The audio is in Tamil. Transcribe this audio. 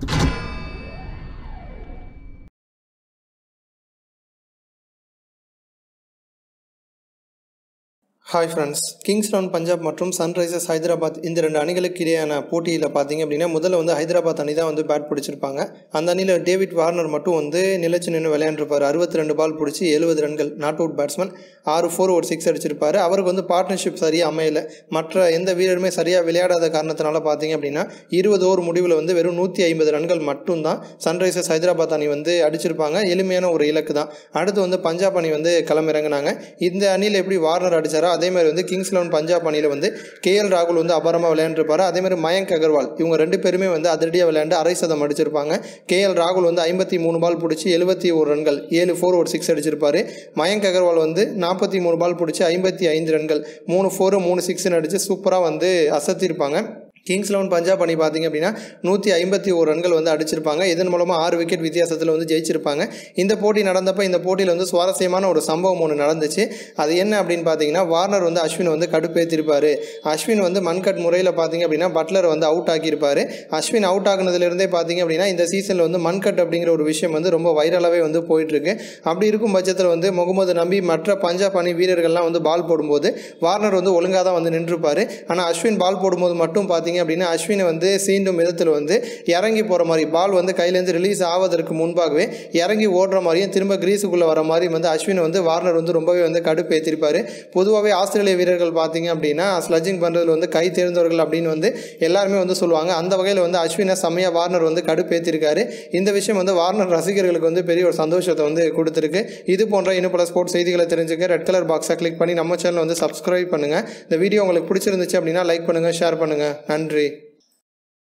you hi friends Kings Eleven Punjab மற்றும் சன்ரைசர்ஸ் ஹைதராபாத் இந்த ரெண்டு அணிகளுக்கு இடையான போட்டியில் பார்த்தீங்க அப்படின்னா முதல்ல வந்து ஹைதராபாத் அணி தான் வந்து பேட் பிடிச்சிருப்பாங்க. அந்த அணியில் டேவிட் வார்னர் மட்டும் வந்து நிலைச்சு நின்று விளையாண்டுருப்பார். அறுபத்தி ரெண்டு பால் பிடிச்சி எழுபது ரன்கள் நாட் அவுட் பேட்ஸ்மேன் ஆறு ஃபோர் ஒரு சிக்ஸ் அடிச்சிருப்பார். அவருக்கு வந்து பார்ட்னர்ஷிப் சரியாக அமையலை. மற்ற எந்த வீரருமே சரியாக விளையாடாத காரணத்தினால பார்த்தீங்க அப்படின்னா இருபது ஓவர் முடிவில் வந்து வெறும் நூற்றி ஐம்பது ரன்கள் மட்டும்தான் சன்ரைசர்ஸ் ஹைதராபாத் அணி வந்து அடிச்சிருப்பாங்க. எளிமையான ஒரு இலக்கு தான் அடுத்து வந்து பஞ்சாப் அணி வந்து களமிறங்கினாங்க. இந்த அணியில் எப்படி வார்னர் அடிச்சாரோ அதே மாதிரி வந்து கிங்ஸ் லெவன் பஞ்சாப் அணியில் வந்து கேஎல் ராகுல் வந்து அபாரமாக விளையாண்டுருப்பாரு. அதே மாதிரி மயங்க் அகர்வால் இவங்க ரெண்டு பேருமே வந்து அதிரடியாக விளையாண்டு அரை சதம் அடிச்சிருப்பாங்க. கேஎல் ராகுல் வந்து ஐம்பத்தி மூணு பால் பிடிச்சி எழுபத்தி ஒரு ரன்கள் ஏழு ஃபோர் ஒரு சிக்ஸ் அடிச்சிருப்பார். மயங்க் அகர்வால் வந்து நாற்பத்தி மூணு பால் பிடிச்சி ஐம்பத்தி ஐந்து ரன்கள் மூணு ஃபோரு மூணு சிக்ஸ்னு அடித்து சூப்பராக வந்து அசத்திருப்பாங்க. கிங்ஸ் லெவன் பஞ்சாப் அணி பார்த்தீங்க அப்படின்னா நூற்றி ஐம்பத்தி ஒரு ரன்கள் வந்து அடிச்சிருப்பாங்க. இதன் மூலமாக ஆறு விக்கெட் வித்தியாசத்தில் வந்து ஜெயிச்சிருப்பாங்க. இந்த போட்டி நடந்தப்போ இந்த போட்டியில் வந்து சுவாரஸ்யமான ஒரு சம்பவம் ஒன்று நடந்துச்சு. அது என்ன அப்படின்னு பார்த்தீங்கன்னா வார்னர் வந்து அஸ்வின் வந்து கடுப்பேற்றிருப்பார் அஸ்வின் வந்து மண்கட் முறையில் பார்த்தீங்க அப்படின்னா பட்லர் வந்து அவுட் ஆக்கியிருப்பார். அஸ்வின் அவுட் ஆகினதுலேருந்தே பார்த்தீங்க அப்படின்னா இந்த சீசனில் வந்து மண்கட் அப்படிங்கிற ஒரு விஷயம் வந்து ரொம்ப வைரலாகவே வந்து போயிட்டுருக்கு. அப்படி இருக்கும் பட்சத்தில் வந்து முகமது நம்பி மற்ற பஞ்சாப் அணி வீரர்கள்லாம் வந்து பால் போடும்போது வார்னர் வந்து ஒழுங்காக தான் வந்து நின்றுப்பார். ஆனால் அஸ்வின் பால் போடும்போது மட்டும் பார்த்தீங்க அப்படின்னா அஸ்வினை வந்து சீண்டும் விதத்தில் வந்து இறங்கி போகிற மாதிரி பால் வந்து கையிலேருந்து ரிலீஸ் ஆவதற்கு முன்பாகவே இறங்கி ஓடுற மாதிரியும் திரும்ப கிரீஸுக்குள்ளே வர மாதிரி வந்து அஸ்வினை வந்து வார்னர் வந்து ரொம்பவே வந்து கடுப்பு ஏற்றிருப்பார் பொதுவாகவே ஆஸ்திரேலிய வீரர்கள் பார்த்தீங்க அப்படின்னா ஸ்லஜிங் பண்ணுறதுல வந்து கை தேர்ந்தவர்கள் அப்படின்னு வந்து எல்லாருமே வந்து சொல்லுவாங்க. அந்த வகையில் வந்து அஸ்வினை செம்மையாக வார்னர் வந்து கடுப்பேற்றிருக்காரு இந்த விஷயம் வந்து வார்னர் ரசிகர்களுக்கு வந்து பெரிய ஒரு சந்தோஷத்தை வந்து கொடுத்துருக்கு. இது போன்ற இன்னும் பல ஸ்போர்ட்ஸ் செய்திகளை தெரிஞ்சுக்க ரெட் கலர் பாக்ஸை கிளிக் பண்ணி நம்ம சேனல் வந்து சப்ஸ்கிரைப் பண்ணுங்கள் இந்த வீடியோ உங்களுக்கு பிடிச்சிருந்துச்சு அப்படின்னா லைக் பண்ணுங்கள் ஷேர் பண்ணுங்கள் நன்றி. country